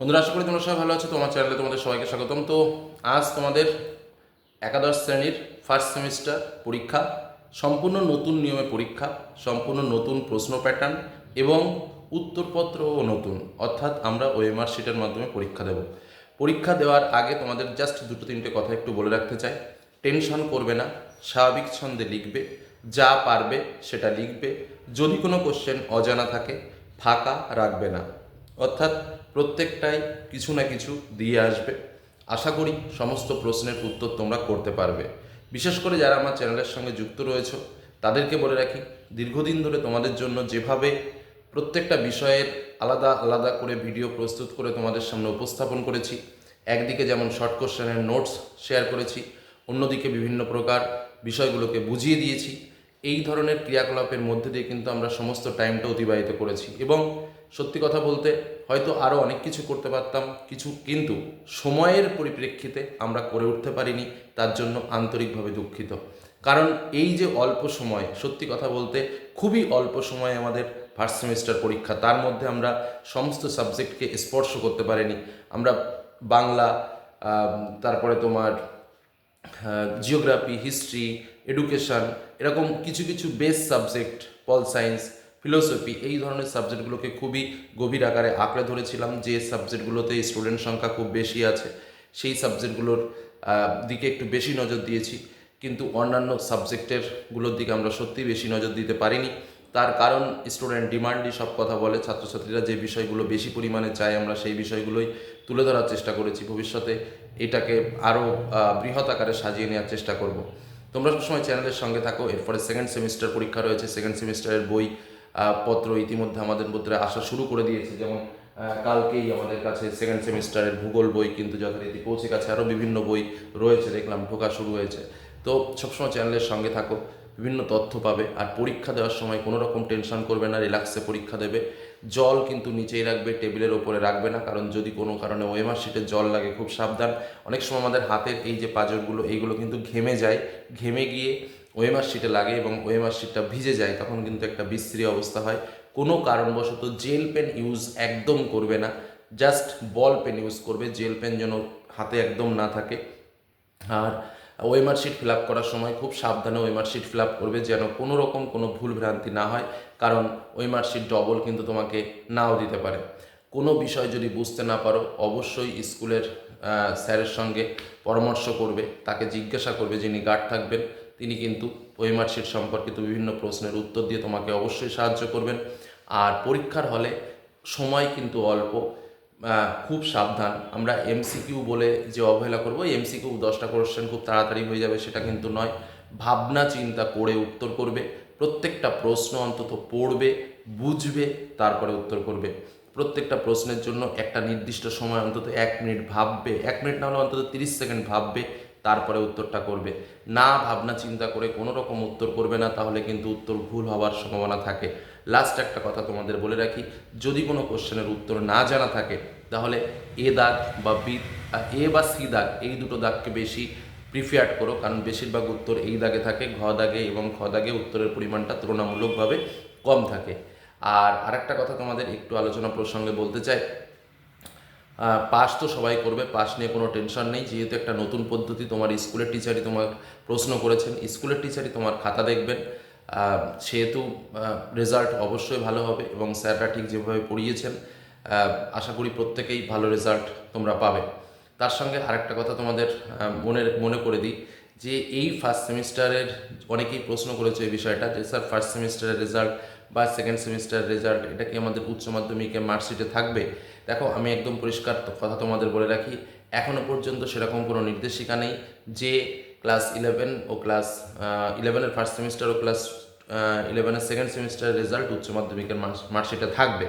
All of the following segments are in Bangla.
বন্ধুরা, আশা করি তোমরা সবাই ভালো আছো। তোমার চ্যানেলে তোমাদের সবাইকে স্বাগতম। তো আজ তোমাদের একাদশ শ্রেণির ফার্স্ট সেমিস্টার পরীক্ষা, সম্পূর্ণ নতুন নিয়মে পরীক্ষা, সম্পূর্ণ নতুন প্রশ্ন প্যাটার্ন এবং উত্তরপত্রও নতুন, অর্থাৎ আমরা ওএমআর শিটের মাধ্যমে পরীক্ষা দেব। পরীক্ষা দেওয়ার আগে তোমাদের জাস্ট দুটো তিনটে কথা একটু বলে রাখতে চাই। টেনশন করবে না, স্বাভাবিক ছন্দে লিখবে, যা পারবে সেটা লিখবে। যদি কোনো কোশ্চেন অজানা থাকে, ফাঁকা রাখবে না। অর্থাৎ প্রত্যেকটাই কিছু না কিছু দিয়ে আসবে। আশা করি সমস্ত প্রশ্নের উত্তর তোমরা করতে পারবে। বিশেষ করে যারা আমার চ্যানেলের সঙ্গে যুক্ত রয়েছে, তাদেরকে বলে রাখি, দীর্ঘদিন ধরে তোমাদের জন্য যেভাবে প্রত্যেকটা বিষয়ের আলাদা আলাদা করে ভিডিও প্রস্তুত করে তোমাদের সামনে উপস্থাপন করেছি, একদিকে যেমন শর্ট কোশ্চেনের নোটস শেয়ার করেছি, অন্যদিকে বিভিন্ন প্রকার বিষয়গুলোকে বুঝিয়ে দিয়েছি, এই ধরনের ক্রিয়াকলাপের মধ্যে দিয়ে কিন্তু আমরা সমস্ত টাইমটা অতিবাহিত করেছি এবং সত্যি কথা বলতে হয়তো আরও অনেক কিছু করতে পারতাম, কিছু কিন্তু সময়ের পরিপ্রেক্ষিতে আমরা করে উঠতে পারিনি, তার জন্য আন্তরিকভাবে দুঃখিত। কারণ এই যে অল্প সময়, সত্যি কথা বলতে খুবই অল্প সময় আমাদের ফার্স্ট সেমিস্টার পরীক্ষা, তার মধ্যে আমরা সমস্ত সাবজেক্টকে স্পর্শ করতে পারিনি। আমরা বাংলা তারপরে তোমার জিওগ্রাফি হিস্ট্রি এডুকেশন এরকম কিছু কিছু base subject pol science philosophy এই ধরনের সাবজেক্টগুলোকে খুবই গভীর আকারে আঁকড়ে ধরেছিলাম, যে সাবজেক্টগুলোতে স্টুডেন্ট সংখ্যা খুব বেশি আছে, সেই সাবজেক্টগুলোর দিকে একটু বেশি নজর দিয়েছি। কিন্তু অন্যান্য সাবজেক্টেরগুলোর দিকে আমরা সত্যিই বেশি নজর দিতে পারিনি। তার কারণ স্টুডেন্ট ডিমান্ডই সব কথা বলে, ছাত্রছাত্রীরা যে বিষয়গুলো বেশি পরিমাণে চায় আমরা সেই বিষয়গুলোই তুলে ধরার চেষ্টা করেছি। ভবিষ্যতে এটাকে আরও বৃহৎ আকারে সাজিয়ে নেওয়ার চেষ্টা করব। তোমরা সবসময় চ্যানেলের সঙ্গে থাকো, এরপরে সেকেন্ড সেমিস্টার পরীক্ষা রয়েছে সেকেন্ড সেমিস্টারের বই পত্র ইতিমধ্যে আমাদের মধ্যে আসা শুরু করে দিয়েছে। যেমন কালকেই আমাদের কাছে সেকেন্ড সেমিস্টারের ভূগোল বই কিন্তু যথারীতি পৌঁছে গেছে। আরও বিভিন্ন বই রয়েছে, দেখলাম ঢোকা শুরু হয়েছে। তো সবসময় চ্যানেলের সঙ্গে থাকো, বিভিন্ন তথ্য পাবে। আর পরীক্ষা দেওয়ার সময় কোনো রকম টেনশন করবে না রিল্যাক্সে পরীক্ষা দেবে। জল কিন্তু নিচেই রাখবে, টেবিলের ওপরে রাখবে না, কারণ যদি কোনো কারণে ওয়েমার শিটে জল লাগে, খুব সাবধান। অনেক সময় আমাদের হাতের এই যে পাঁজরগুলো, এইগুলো কিন্তু ঘেমে যায়। ঘেমে গিয়ে ওয়েমার শিটে লাগে এবং ওয়েমার শিটটা ভিজে যায়, তখন কিন্তু একটা বিশ্রী অবস্থা হয়। কোনো কারণবশত জেল পেন ইউজ একদম করবে না। জাস্ট বল পেন ইউজ করবে, জেল পেন যেন হাতে একদম না থাকে। আর ওয়েমার শিট ফিল আপ করার সময় খুব সাবধানে ওয়েমার শিট ফিল আপ করবে যেন কোনো রকম কোনো ভুল ভ্রান্তি না হয়, কারণ ওয়েমার শিট ডবল কিন্তু তোমাকে নাও দিতে পারে। কোনো বিষয় যদি বুঝতে না পারো, অবশ্যই স্কুলের স্যারের সঙ্গে পরামর্শ করবে, তাকে জিজ্ঞাসা করবে যিনি গার্ড থাকবেন। তিনি কিন্তু ওয়েমার শিট সম্পর্কিত বিভিন্ন প্রশ্নের উত্তর দিয়ে তোমাকে অবশ্যই সাহায্য করবেন। আর পরীক্ষার হলে সময় কিন্তু অল্প খুব সাবধান। আমরা এমসিকিউ বলে যে অবহেলা করব এমসিকিউ দশটা কোশ্চেন খুব তাড়াতাড়ি হয়ে যাবে, সেটা কিন্তু নয়। ভাবনা, চিন্তা করে উত্তর করবে। প্রত্যেকটা প্রশ্ন অন্তত পড়বে, বুঝবে, তারপরে উত্তর করবে। প্রত্যেকটা প্রশ্নের জন্য একটা নির্দিষ্ট সময় অন্তত এক মিনিট ভাববে। এক মিনিট না হলে অন্তত তিরিশ সেকেন্ড ভাববে। তারপরে উত্তরটা করবে। না, ভাবনা, চিন্তা করে কোনো রকম উত্তর করবে না, তাহলে কিন্তু উত্তর ভুল হওয়ার সম্ভাবনা থাকে। লাস্ট একটা কথা তোমাদের বলে রাখি, যদি কোনো কোশ্চেনের উত্তর না জানা থাকে, তাহলে এ দাগ বা বি, এ বা সি দাগ, এই দুটো দাগকে বেশি প্রিফেয়ার্ড করো, কারণ বেশিরভাগ উত্তর এই দাগে থাকে, ঘ দাগে এবং খ দাগে উত্তরের পরিমাণটা তুলনামূলকভাবে কম থাকে। আর আরেকটা কথা তোমাদের একটু আলোচনা প্রসঙ্গে বলতে চাই পাস তো সবাই করবে, পাস নিয়ে কোনো টেনশন নেই। যেহেতু একটা নতুন পদ্ধতি, তোমার স্কুলের টিচারই তোমার প্রশ্ন করেছেন, স্কুলের টিচারই তোমার খাতা দেখবেন। সেহেতু রেজাল্ট অবশ্যই ভালো হবে এবং স্যাররা ঠিক যেভাবে পড়িয়েছেন আশা করি প্রত্যেকেই ভালো রেজাল্ট তোমরা পাবে। তার সঙ্গে আরেকটা কথা তোমাদের মনে মনে করে দিই যে এই ফার্স্ট সেমিস্টারের অনেকেই প্রশ্ন করেছে এই বিষয়টা যে, স্যার ফার্স্ট সেমিস্টারের রেজাল্ট বা সেকেন্ড সেমিস্টারের রেজাল্ট এটা কি আমাদের উচ্চ মাধ্যমিকে মার্কশিটে থাকবে? দেখো, আমি একদম পরিষ্কার কথা তোমাদের বলে রাখি এখনও পর্যন্ত সেরকম কোনো নির্দেশিকা নেই যে ক্লাস ইলেভেন ও ক্লাস ইলেভেনের ফার্স্ট সেমিস্টার ও ক্লাস ইলেভেনের সেকেন্ড সেমিস্টারের রেজাল্ট উচ্চ মাধ্যমিকের মার্কশিটে থাকবে।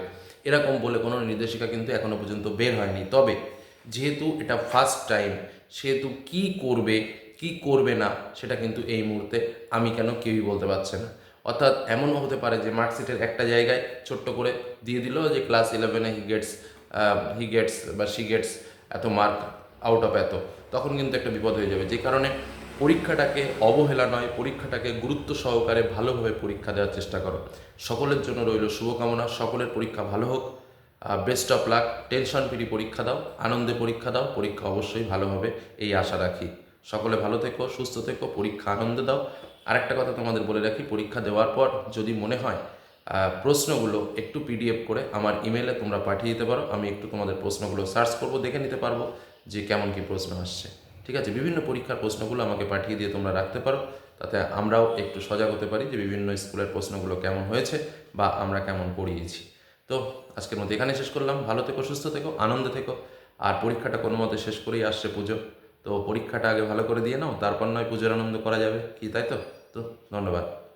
এরকম বলে কোনো নির্দেশিকা কিন্তু এখনও পর্যন্ত বের হয়নি। তবে যেহেতু এটা ফার্স্ট টাইম সেহেতু কি করবে কি করবে না, সেটা কিন্তু এই মুহূর্তে আমি কেন কেউই বলতে পারছে না। অর্থাৎ এমনও হতে পারে যে মার্কশিটের একটা জায়গায় ছোট্ট করে দিয়ে দিল যে ক্লাস ইলেভেনে হি গেটস হি গেটস বা শি গেটস এত মার্ক আউট অফ এত, তখন কিন্তু একটা বিপদ হয়ে যাবে। যে কারণে পরীক্ষাটাকে অবহেলা নয়, পরীক্ষাটাকে গুরুত্ব সহকারে ভালোভাবে পরীক্ষা দেওয়ার চেষ্টা করো। সকলের জন্য রইল শুভকামনা, সকলের পরীক্ষা ভালো হোক best of luck tension free পরীক্ষা দাও, আনন্দে পরীক্ষা দাও, পরীক্ষা অবশ্যই ভালো হবে এই আশা রাখি। সকলে ভালো থেকো, সুস্থ থেকো, পরীক্ষা আনন্দে দাও। আরেকটা কথা তোমাদের বলে রাখি, পরীক্ষা দেওয়ার পর যদি মনে হয় প্রশ্নগুলো একটু পিডিএফ করে আমার ইমেলে তোমরা পাঠিয়ে দিতে পারো। আমি একটু তোমাদের প্রশ্নগুলো সার্চ করব, দেখে নিতে পারব যে কেমন কি প্রশ্ন আসছে। ঠিক আছে? বিভিন্ন পরীক্ষার প্রশ্নগুলো আমাকে পাঠিয়ে দিয়ে তোমরা রাখতে পারো। তাতে আমরাও একটু সজাগ হতে পারি যে বিভিন্ন স্কুলের প্রশ্নগুলো কেমন হয়েছে বা আমরা কেমন পড়িয়েছি। তো আজকের মধ্যে এখানে শেষ করলাম। ভালো থেকো, সুস্থ থেকো, আনন্দে থেকো। আর পরীক্ষাটা কোনো মতে শেষ করেই আসছে পুজো। তো পরীক্ষাটা আগে ভালো করে দিয়ে নাও, তারপর নয় পুজোর আনন্দ করা যাবে। কি তাই তো? তো ধন্যবাদ।